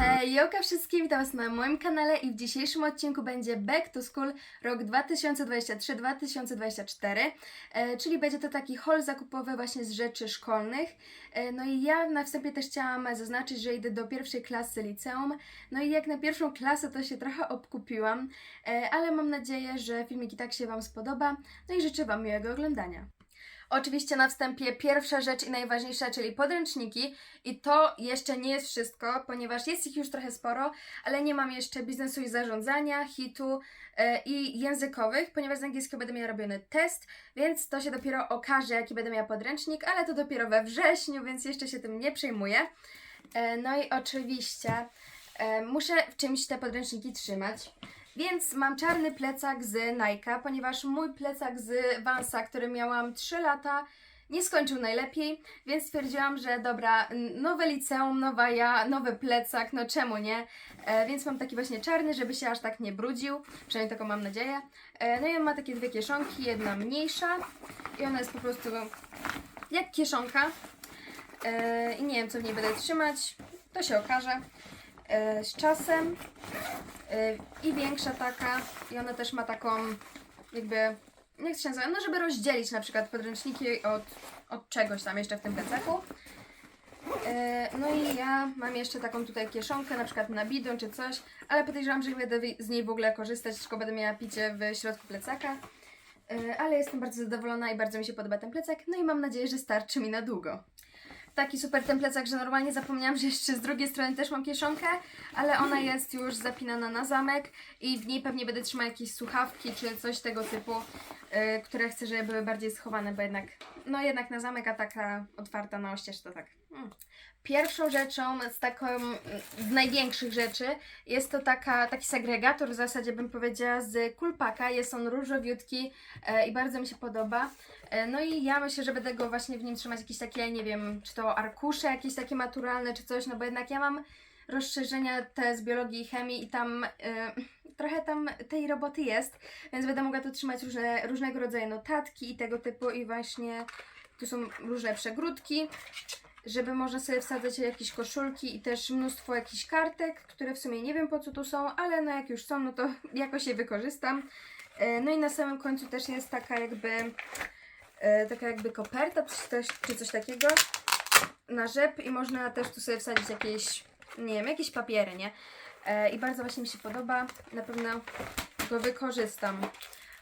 Hej, joka wszystkim, witam Was na moim kanale i w dzisiejszym odcinku będzie Back to School rok 2023-2024, e, czyli będzie to taki haul zakupowy właśnie z rzeczy szkolnych. E, no i ja na wstępie też chciałam zaznaczyć, że idę do pierwszej klasy liceum, no i jak na pierwszą klasę to się trochę obkupiłam, e, ale mam nadzieję, że filmik i tak się Wam spodoba, no i życzę Wam miłego oglądania. Oczywiście na wstępie pierwsza rzecz i najważniejsza, czyli podręczniki. I to jeszcze nie jest wszystko, ponieważ jest ich już trochę sporo, ale nie mam jeszcze biznesu i zarządzania, hitu e, i językowych, ponieważ z angielskiego będę miała robiony test, więc to się dopiero okaże, jaki będę miała podręcznik, ale to dopiero we wrześniu, więc jeszcze się tym nie przejmuję. E, no i oczywiście e, muszę w czymś te podręczniki trzymać. Więc mam czarny plecak z Nike'a, ponieważ mój plecak z Vansa, który miałam 3 lata, nie skończył najlepiej, więc stwierdziłam, że dobra, nowe liceum, nowa ja, nowy plecak, no czemu nie? E, więc mam taki właśnie czarny, żeby się aż tak nie brudził, przynajmniej taką mam nadzieję. E, no i on ma takie dwie kieszonki, jedna mniejsza i ona jest po prostu jak kieszonka. E, I nie wiem, co w niej będę trzymać, to się okaże z czasem. E, I większa taka, i ona też ma taką jakby, jak to się nazywa, no żeby rozdzielić na przykład podręczniki od, od czegoś tam jeszcze w tym plecaku. E, No i ja mam jeszcze taką tutaj kieszonkę, na przykład na bidon czy coś, ale podejrzewam, że nie będę z niej w ogóle korzystać, tylko będę miała picie w środku plecaka. E, Ale jestem bardzo zadowolona i bardzo mi się podoba ten plecak, no i mam nadzieję, że starczy mi na długo. Taki super ten plecak, że normalnie zapomniałam, że jeszcze z drugiej strony też mam kieszonkę, ale ona jest już zapinana na zamek i w niej pewnie będę trzymała jakieś słuchawki czy coś tego typu, y, które chcę, żeby były bardziej schowane, bo jednak, no jednak na zamek, a taka otwarta na oścież to tak. Mm. Pierwszą rzeczą z taką, mm, z największych rzeczy jest to taka, taki segregator w zasadzie bym powiedziała z kulpaka, jest on różowiutki e, i bardzo mi się podoba. E, No i ja myślę, że będę go właśnie w nim trzymać jakieś takie, nie wiem, czy to arkusze jakieś takie maturalne, czy coś, no bo jednak ja mam rozszerzenia te z biologii i chemii i tam e, trochę tam tej roboty jest, więc będę mogła tu trzymać różne, różnego rodzaju notatki i tego typu i właśnie tu są różne przegródki, żeby można sobie wsadzać jakieś koszulki i też mnóstwo jakichś kartek, które w sumie nie wiem po co tu są, ale no jak już są, no to jakoś je wykorzystam. E, No i na samym końcu też jest taka jakby e, taka jakby koperta czy coś, takiego na rzep i można też tu sobie wsadzić jakieś, nie wiem, jakieś papiery, nie? E, I bardzo właśnie mi się podoba, na pewno go wykorzystam.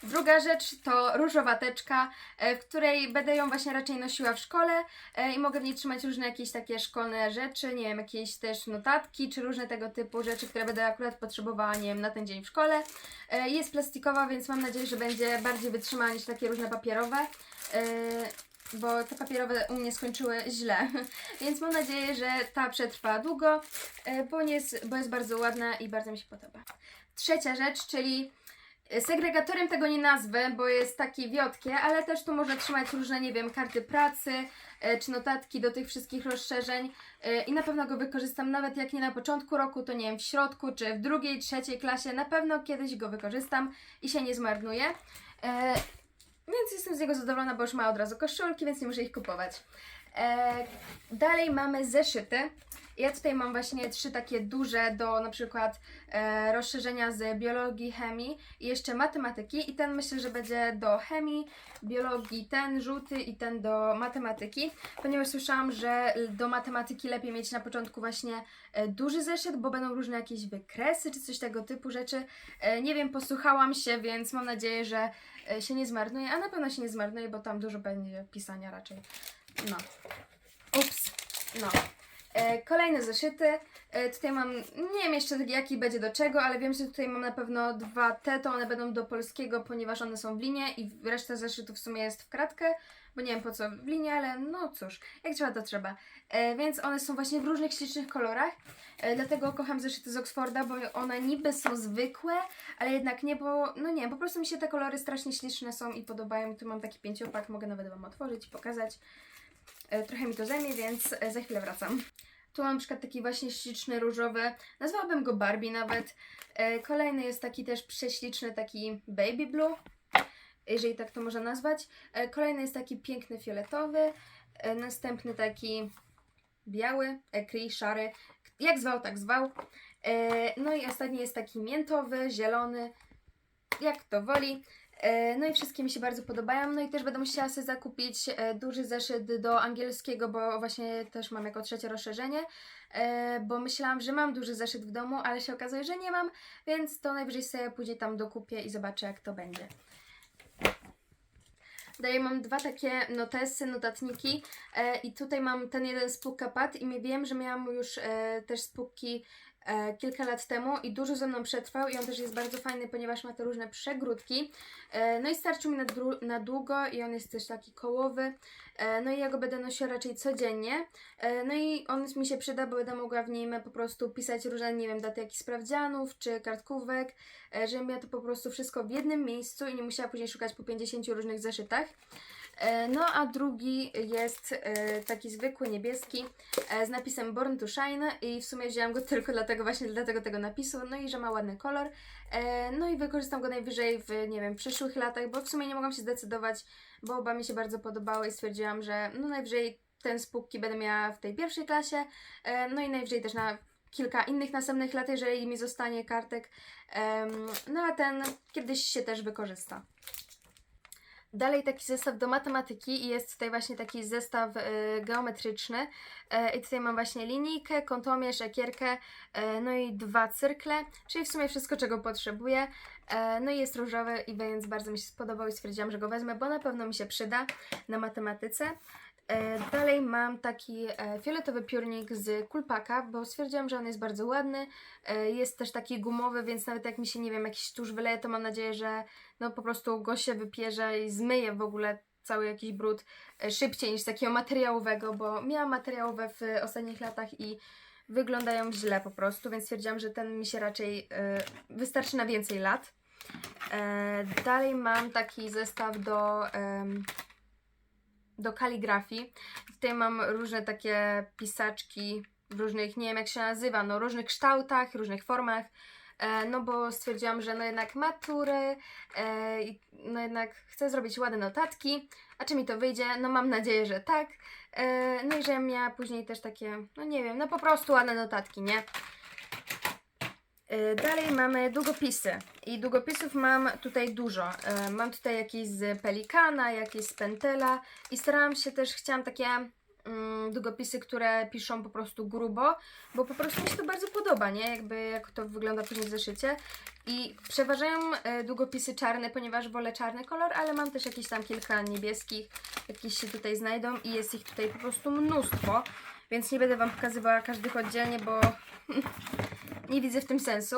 Druga rzecz to różowa teczka, e, w której będę ją właśnie raczej nosiła w szkole e, i mogę w niej trzymać różne jakieś takie szkolne rzeczy, nie wiem, jakieś też notatki, czy różne tego typu rzeczy, które będę akurat potrzebowała, nie wiem, na ten dzień w szkole. E, Jest plastikowa, więc mam nadzieję, że będzie bardziej wytrzymała niż takie różne papierowe. Bo te papierowe u mnie skończyły źle, więc mam nadzieję, że ta przetrwa długo, bo jest, bo jest bardzo ładna i bardzo mi się podoba. Trzecia rzecz, czyli segregatorem tego nie nazwę, bo jest takie wiotkie, ale też tu można trzymać różne, nie wiem, karty pracy, e, czy notatki do tych wszystkich rozszerzeń e, i na pewno go wykorzystam nawet jak nie na początku roku, to nie wiem, w środku, czy w drugiej, trzeciej klasie, na pewno kiedyś go wykorzystam i się nie zmarnuje. E, więc jestem z niego zadowolona, bo już ma od razu koszulki, więc nie muszę ich kupować. E, dalej mamy zeszyty. Ja tutaj mam właśnie trzy takie duże do na przykład e, rozszerzenia z biologii, chemii i jeszcze matematyki. I ten myślę, że będzie do chemii, biologii ten żółty i ten do matematyki, ponieważ słyszałam, że do matematyki lepiej mieć na początku właśnie e, duży zeszyt, bo będą różne jakieś wykresy czy coś tego typu rzeczy. E, nie wiem, posłuchałam się, więc mam nadzieję, że e, się nie zmarnuje, a na pewno się nie zmarnuje, bo tam dużo będzie pisania raczej. No. Ups. No. E, kolejne zeszyty. E, tutaj mam, nie wiem jeszcze jaki będzie do czego, ale wiem, że tutaj mam na pewno dwa te, to one będą do polskiego, ponieważ one są w linie i reszta zeszytów w sumie jest w kratkę, bo nie wiem po co w linie, ale no cóż, jak trzeba to trzeba. E, więc one są właśnie w różnych ślicznych kolorach, e, dlatego kocham zeszyty z Oxforda, bo one niby są zwykłe, ale jednak nie, bo no nie, po prostu mi się te kolory strasznie śliczne są i podobają. Tu mam taki pięciopak, mogę nawet Wam otworzyć i pokazać. E, Trochę mi to zajmie, więc e, za chwilę wracam. Tu mam na przykład taki właśnie śliczny, różowy. Nazwałabym go Barbie nawet. E, Kolejny jest taki też prześliczny, taki baby blue. Jeżeli tak to można nazwać. Kolejny jest taki piękny, fioletowy. Następny taki biały, ekri, szary, jak zwał, tak zwał. No i ostatni jest taki miętowy, zielony, jak to woli. E, No i wszystkie mi się bardzo podobają. No i też będę musiała sobie zakupić e, duży zeszyt do angielskiego, bo właśnie też mam jako trzecie rozszerzenie. E, Bo myślałam, że mam duży zeszyt w domu, ale się okazuje, że nie mam, więc to najwyżej sobie później tam dokupię i zobaczę jak to będzie. Dalej mam dwa takie notesy, notatniki i tutaj mam ten jeden z Pad i wiem, że miałam już też e, kilka lat temu i dużo ze mną przetrwał i on też jest bardzo fajny, ponieważ ma te różne przegródki. E, no i starczył mi na, na długo i on jest też taki kołowy. E, no i ja go będę nosiła raczej codziennie. E, no i on mi się przyda, bo będę mogła w nim po prostu pisać różne, nie wiem, daty jakichś sprawdzianów czy kartkówek, e, żebym miała to po prostu wszystko w jednym miejscu i nie musiała później szukać po 50 różnych zeszytach. E, No a drugi jest e, taki zwykły niebieski e, z napisem Born to Shine i w sumie wzięłam go tylko dlatego właśnie dlatego tego napisu, no i że ma ładny kolor. No i wykorzystam go najwyżej w, nie wiem, przyszłych latach, bo w sumie nie mogłam się zdecydować, bo oba mi się bardzo podobały i stwierdziłam, że no najwyżej ten z będę miała w tej pierwszej klasie, no i najwyżej też na kilka innych następnych lat, jeżeli mi zostanie kartek. No a ten kiedyś się też wykorzysta. Dalej taki zestaw do matematyki i jest tutaj właśnie taki zestaw e, geometryczny. E, I tutaj mam właśnie linijkę, kątomierz, ekierkę, e, no i dwa cyrkle, czyli w sumie wszystko, czego potrzebuję. E, no i jest różowy i więc bardzo mi się spodobał i stwierdziłam, że go wezmę, bo na pewno mi się przyda na matematyce. E, Dalej mam taki e, fioletowy piórnik z kulpaka, bo stwierdziłam, że on jest bardzo ładny. E, Jest też taki gumowy, więc nawet jak mi się, nie wiem, jakiś tusz wyleje, to mam nadzieję, że no po prostu go się wypierze i zmyje w ogóle cały jakiś brud szybciej niż takiego materiałowego, bo miałam materiałowe w ostatnich latach i wyglądają źle po prostu, więc stwierdziłam, że ten mi się raczej wystarczy na więcej lat. Dalej mam taki zestaw do, do kaligrafii. Tutaj mam różne takie pisaczki w różnych, nie wiem jak się nazywa, no różnych kształtach, różnych formach. E, no bo stwierdziłam, że no jednak matury, e, i no jednak chcę zrobić ładne notatki, a czy mi to wyjdzie? No mam nadzieję, że tak. E, no i że miała później też takie, no nie wiem, no po prostu ładne notatki, nie? E, Dalej mamy długopisy i długopisów mam tutaj dużo. E, Mam tutaj jakieś z Pelikana, jakieś z Pentela i starałam się też, chciałam takie mm, długopisy, które piszą po prostu grubo, bo po prostu mi się to bardzo podoba, nie? Jakby jak to wygląda później w zeszycie. I przeważają e, długopisy czarne, ponieważ wolę czarny kolor, ale mam też jakieś tam kilka niebieskich, jakieś się tutaj znajdą i jest ich tutaj po prostu mnóstwo, więc nie będę Wam pokazywała każdych oddzielnie, bo nie widzę w tym sensu.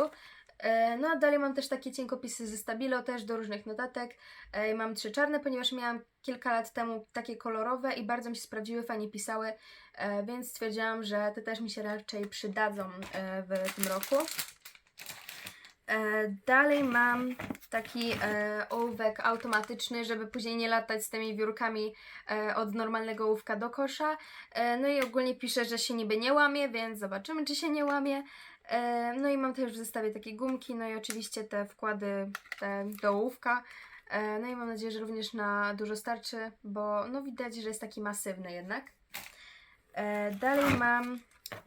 E, No a dalej mam też takie cienkopisy ze Stabilo, też do różnych notatek. E, Mam trzy czarne, ponieważ miałam kilka lat temu takie kolorowe i bardzo mi się sprawdziły, fajnie pisały, e, więc stwierdziłam, że te też mi się raczej przydadzą w tym roku. E, Dalej mam taki e, ołówek automatyczny, żeby później nie latać z tymi wiórkami e, od normalnego ołówka do kosza. E, no i ogólnie piszę, że się niby nie łamie, więc zobaczymy, czy się nie łamie. E, no i mam też w zestawie takie gumki, no i oczywiście te wkłady te do ołówka. E, no i mam nadzieję, że również na dużo starczy, bo no widać, że jest taki masywny jednak. E, Dalej mam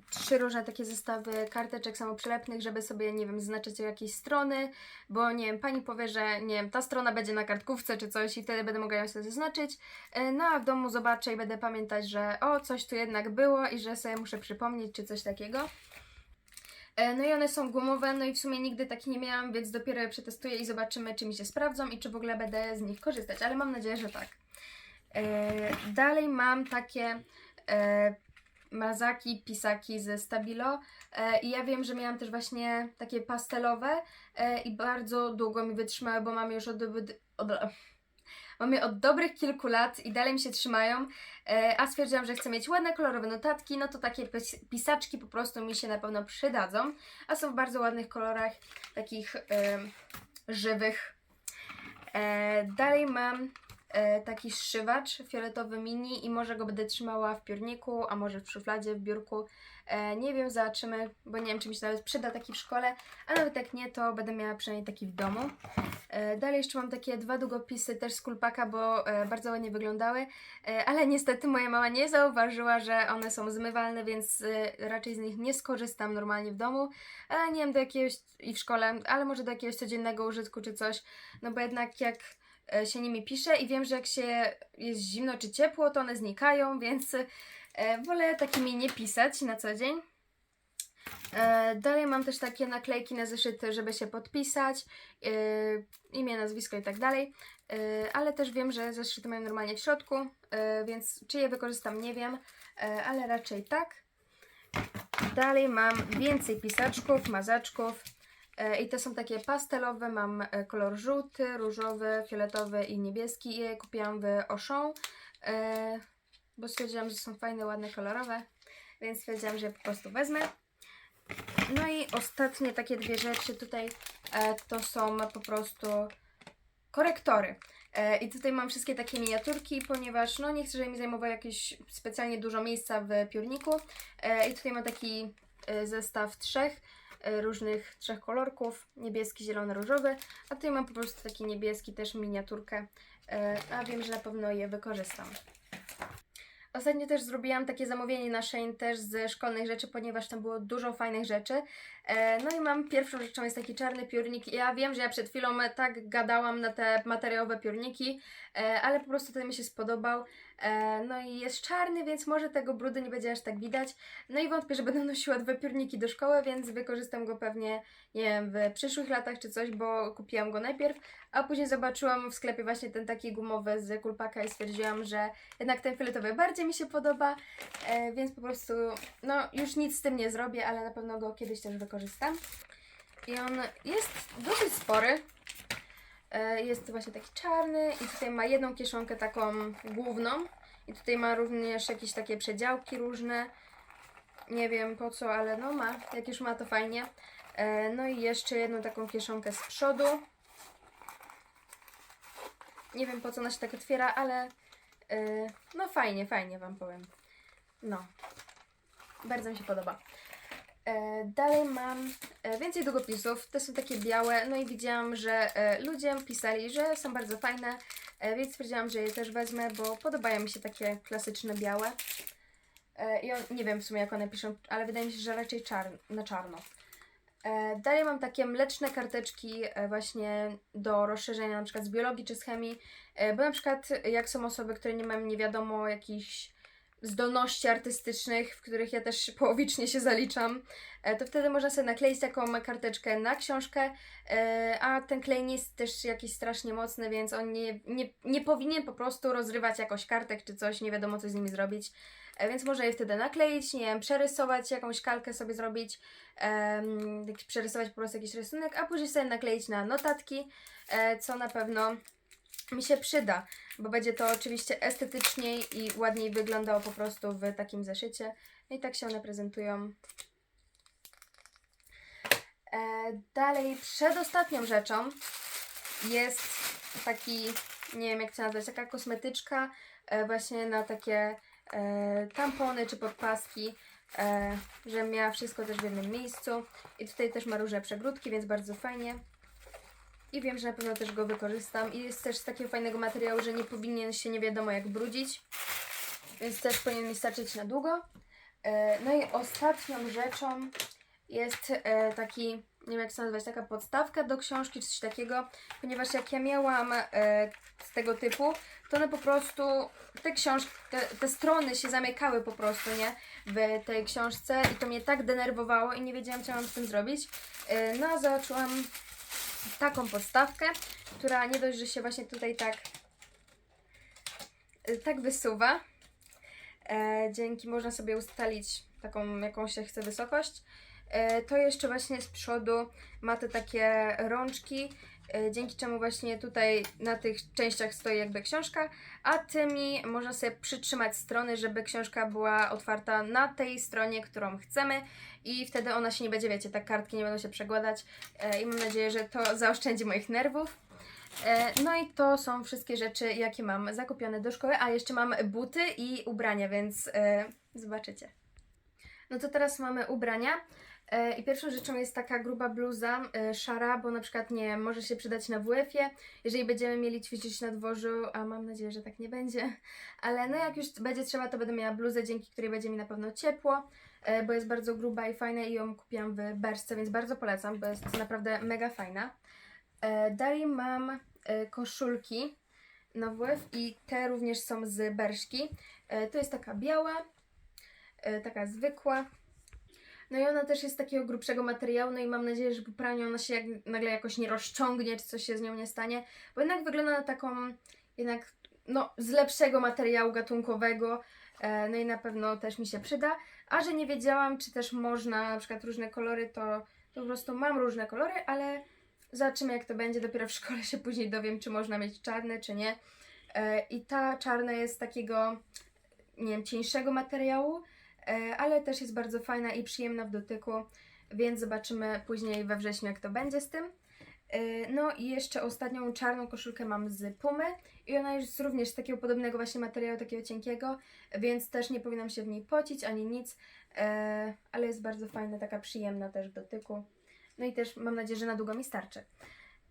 trzy różne takie zestawy karteczek samoprzylepnych, żeby sobie, nie wiem, zaznaczyć jakieś strony, bo nie wiem, pani powie, że nie wiem, ta strona będzie na kartkówce czy coś i wtedy będę mogła ją sobie zaznaczyć. E, No a w domu zobaczę i będę pamiętać, że o, coś tu jednak było i że sobie muszę przypomnieć czy coś takiego. E, No i one są gumowe, no i w sumie nigdy takich nie miałam, więc dopiero je przetestuję i zobaczymy, czy mi się sprawdzą i czy w ogóle będę z nich korzystać, ale mam nadzieję, że tak. E, Dalej mam takie mazaki, pisaki ze Stabilo. E, i ja wiem, że miałam też właśnie takie pastelowe e, i bardzo długo mi wytrzymały, bo mam już od, od, mam je od dobrych kilku lat i dalej mi się trzymają, e, a stwierdziłam, że chcę mieć ładne, kolorowe notatki, no to takie pis- pisaczki po prostu mi się na pewno przydadzą, a są w bardzo ładnych kolorach, takich e, żywych. E, dalej mam taki zszywacz fioletowy mini i może go będę trzymała w piórniku, a może w szufladzie, w biurku. E, nie wiem, zobaczymy, bo nie wiem, czy mi się nawet przyda taki w szkole, a nawet jak nie, to będę miała przynajmniej taki w domu. E, dalej jeszcze mam takie dwa długopisy też z kulpaka, bo e, bardzo ładnie wyglądały, e, ale niestety moja mama nie zauważyła, że one są zmywalne, więc e, raczej z nich nie skorzystam normalnie w domu, ale nie wiem, do jakiegoś i w szkole, ale może do jakiegoś codziennego użytku czy coś, no bo jednak jak e, się nimi pisze i wiem, że jak się jest zimno czy ciepło, to one znikają, więc e, wolę takimi nie pisać na co dzień. E, dalej mam też takie naklejki na zeszyty, żeby się podpisać, e, imię, nazwisko i tak dalej, e, ale też wiem, że zeszyty mają normalnie w środku, e, więc czy je wykorzystam nie wiem, e, ale raczej tak. Dalej mam więcej pisaczków, mazaczków e, i te są takie pastelowe, mam e, kolor żółty, różowy, fioletowy i niebieski je kupiłam w Auchan, e, bo stwierdziłam, że są fajne, ładne, kolorowe, więc stwierdziłam, że je po prostu wezmę. No i ostatnie takie dwie rzeczy tutaj e, to są po prostu korektory. E, I tutaj mam wszystkie takie miniaturki, ponieważ no nie chcę, żeby mi zajmowało jakieś specjalnie dużo miejsca w piórniku. E, I tutaj mam taki e, zestaw trzech e, różnych trzech kolorków, niebieski, zielony, różowy, a tutaj mam po prostu taki niebieski też miniaturkę, e, a wiem, że na pewno je wykorzystam. Ostatnio też zrobiłam takie zamówienie na Shein też ze szkolnych rzeczy, ponieważ tam było dużo fajnych rzeczy. E, no i mam pierwszą rzeczą jest taki czarny piórnik. Ja wiem, że ja przed chwilą tak gadałam na te materiałowe piórniki, e, ale po prostu ten mi się spodobał. E, no i jest czarny, więc może tego brudu nie będzie aż tak widać. No i wątpię, że będę nosiła dwa piórniki do szkoły, więc wykorzystam go pewnie, nie wiem, w przyszłych latach czy coś, bo kupiłam go najpierw, a później zobaczyłam w sklepie właśnie ten taki gumowy z kulpaka i stwierdziłam, że jednak ten fioletowy bardziej mi się podoba, e, więc po prostu, no już nic z tym nie zrobię, ale na pewno go kiedyś też wykorzystam. I on jest dosyć spory. E, Jest właśnie taki czarny i tutaj ma jedną kieszonkę taką główną i tutaj ma również jakieś takie przedziałki różne. Nie wiem po co, ale no ma. Jak już ma to fajnie. E, No i jeszcze jedną taką kieszonkę z przodu. Nie wiem po co ona się tak otwiera, ale e, no fajnie, fajnie Wam powiem. No. Bardzo mi się podoba. E, dalej mam e, więcej długopisów. Te są takie białe. No i widziałam, że e, ludzie pisali, że są bardzo fajne, więc stwierdziłam, że je też wezmę, bo podobają mi się takie klasyczne białe. I on, nie wiem w sumie jak one piszą, ale wydaje mi się, że raczej czar na czarno. Dalej mam takie mleczne karteczki właśnie do rozszerzenia na przykład z biologii czy z chemii, bo na przykład jak są osoby, które nie mają nie wiadomo jakichś zdolności artystycznych, w których ja też połowicznie się zaliczam, e, to wtedy można sobie nakleić taką karteczkę na książkę, e, a ten klej nie jest też jakiś strasznie mocny, więc on nie, nie, nie powinien po prostu rozrywać jakoś kartek czy coś, nie wiadomo co z nimi zrobić. E, Więc można je wtedy nakleić, nie wiem, przerysować, jakąś kalkę sobie zrobić, przerysować po prostu jakiś rysunek, a później sobie nakleić na notatki, co na pewno mi się przyda, bo będzie to oczywiście estetyczniej i ładniej wyglądało po prostu w takim zeszycie. No i tak się one prezentują. E, dalej, przedostatnią rzeczą jest taki, nie wiem jak to nazwać, taka kosmetyczka e, właśnie na takie e, tampony czy podpaski, e, że miała wszystko też w jednym miejscu. I tutaj też ma różne przegródki, więc bardzo fajnie. I wiem, że na pewno też go wykorzystam. I jest też z takiego fajnego materiału, że nie powinien się nie wiadomo jak brudzić. Więc też powinien mi starczyć na długo. E, no i ostatnią rzeczą jest e, taki, nie wiem jak to nazwać, taka podstawka do książki czy coś takiego, ponieważ jak ja miałam e, z tego typu, to one po prostu, te książki, te, te strony się zamykały po prostu, nie, w tej książce i to mnie tak denerwowało i nie wiedziałam co mam z tym zrobić. No a zaczęłam taką podstawkę, która nie dość, że się właśnie tutaj tak e, tak wysuwa. E, dzięki można sobie ustalić taką jakąś się chce wysokość. E, to jeszcze właśnie z przodu ma te takie rączki, dzięki czemu właśnie tutaj na tych częściach stoi jakby książka, a tymi można sobie przytrzymać strony, żeby książka była otwarta na tej stronie, którą chcemy i wtedy ona się nie będzie, wiecie, tak kartki nie będą się przekładać e, i mam nadzieję, że to zaoszczędzi moich nerwów. E, No i to są wszystkie rzeczy, jakie mam zakupione do szkoły, a jeszcze mam buty i ubrania, więc e, zobaczycie. No to teraz mamy ubrania. E, I pierwszą rzeczą jest taka gruba bluza, e, szara, bo na przykład nie może się przydać na WF-ie, jeżeli będziemy mieli ćwiczyć na dworzu, a mam nadzieję, że tak nie będzie. Ale no jak już będzie trzeba, to będę miała bluzę, dzięki której będzie mi na pewno ciepło, e, bo jest bardzo gruba i fajna i ją kupiłam w Berszce, więc bardzo polecam, bo jest naprawdę mega fajna. Dalej mam koszulki na WF i te również są z Berszki. To jest taka biała, taka zwykła. No i ona też jest takiego grubszego materiału, no i mam nadzieję, że po praniu ona się jak, nagle jakoś nie rozciągnie, czy coś się z nią nie stanie, bo jednak wygląda na taką, jednak, no, z lepszego materiału gatunkowego, e, no i na pewno też mi się przyda. A że nie wiedziałam, czy też można na przykład różne kolory, to, to po prostu mam różne kolory, ale zobaczymy jak to będzie, dopiero w szkole się później dowiem, czy można mieć czarne, czy nie. E, I ta czarna jest takiego, nie wiem, cieńszego materiału, ale też jest bardzo fajna i przyjemna w dotyku, więc zobaczymy później we wrześniu, jak to będzie z tym. E, No i jeszcze ostatnią czarną koszulkę mam z Pumy i ona jest również z takiego podobnego właśnie materiału, takiego cienkiego, więc też nie powinnam się w niej pocić ani nic, e, ale jest bardzo fajna, taka przyjemna też w dotyku. No i też mam nadzieję, że na długo mi starczy.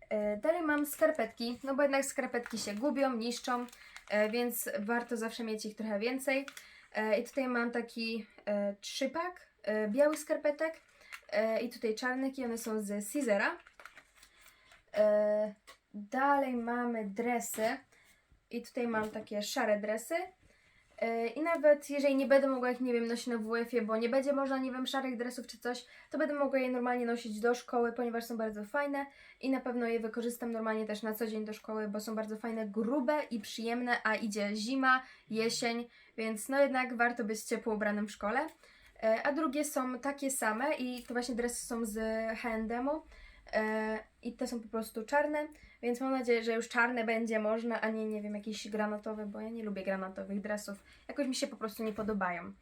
E, Dalej mam skarpetki, no bo jednak skarpetki się gubią, niszczą, e, więc warto zawsze mieć ich trochę więcej. E, I tutaj mam taki e, trzypak e, białych skarpetek i tutaj czarnych i one są z Caesara. Dalej mamy dresy i tutaj mam takie szare dresy. I nawet jeżeli nie będę mogła ich, nie wiem, nosić na WF-ie, bo nie będzie można, nie wiem, szarych dresów czy coś, to będę mogła je normalnie nosić do szkoły, ponieważ są bardzo fajne i na pewno je wykorzystam normalnie też na co dzień do szkoły, bo są bardzo fajne, grube i przyjemne, a idzie zima, jesień, więc no jednak warto być ciepło ubranym w szkole. E, A drugie są takie same i to właśnie dresy są z H&M-u e, i te są po prostu czarne, więc mam nadzieję, że już czarne będzie można, a nie, nie wiem, jakiś granatowy, bo ja nie lubię granatowych dresów. Jakoś mi się po prostu nie podobają.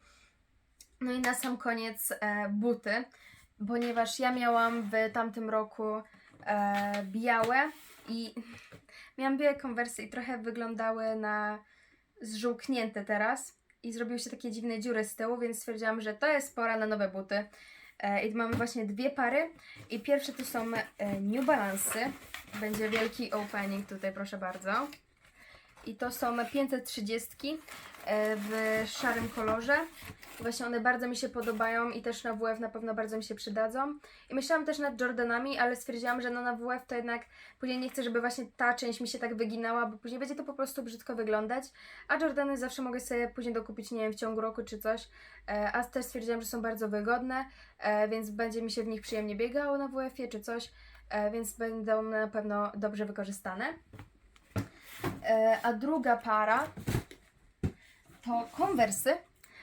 No i na sam koniec e, buty, ponieważ ja miałam w tamtym roku białe i miałam białe konwersy i trochę wyglądały na zżółknięte teraz i zrobiły się takie dziwne dziury z tyłu, więc stwierdziłam, że to jest pora na nowe buty. E, I mamy właśnie dwie pary i pierwsze to są e, New Balance. Będzie wielki opening tutaj, proszę bardzo. I to są 530 e, w szarym kolorze. Właśnie one bardzo mi się podobają i też na WF na pewno bardzo mi się przydadzą. I myślałam też nad Jordanami, ale stwierdziłam, że no na WF to jednak później nie chcę, żeby właśnie ta część mi się tak wyginała, bo później będzie to po prostu brzydko wyglądać. A Jordany zawsze mogę sobie później dokupić, nie wiem, w ciągu roku czy coś. E, A też stwierdziłam, że są bardzo wygodne, e, więc będzie mi się w nich przyjemnie biegało na WF-ie czy coś, więc będą na pewno dobrze wykorzystane. E, A druga para to konwersy,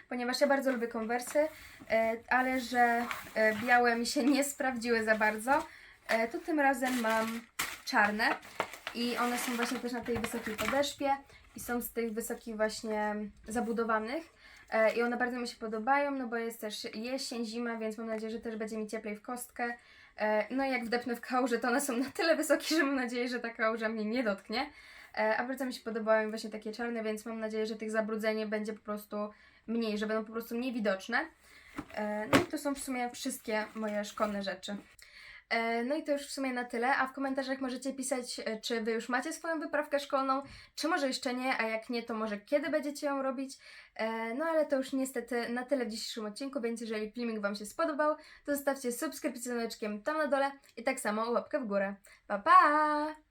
ponieważ ja bardzo lubię konwersy, e, ale że e, białe mi się nie sprawdziły za bardzo, to tym razem mam czarne i one są właśnie też na tej wysokiej podeszwie i są z tych wysokich właśnie zabudowanych. I one bardzo mi się podobają, no bo jest też jesień, zima, więc mam nadzieję, że też będzie mi cieplej w kostkę. No i jak wdepnę w kałużę, to one są na tyle wysokie, że mam nadzieję, że ta kałuża mnie nie dotknie. E, A bardzo mi się podobają właśnie takie czarne, więc mam nadzieję, że tych zabrudzeń będzie po prostu mniej, że będą po prostu mniej widoczne. E, No i to są w sumie wszystkie moje szkolne rzeczy. E, No i to już w sumie na tyle, a w komentarzach możecie pisać, czy Wy już macie swoją wyprawkę szkolną, czy może jeszcze nie, a jak nie, to może kiedy będziecie ją robić. No ale to już niestety na tyle w dzisiejszym odcinku, więc jeżeli filmik Wam się spodobał, to zostawcie subskrypcję z tam na dole i tak samo łapkę w górę. Pa pa!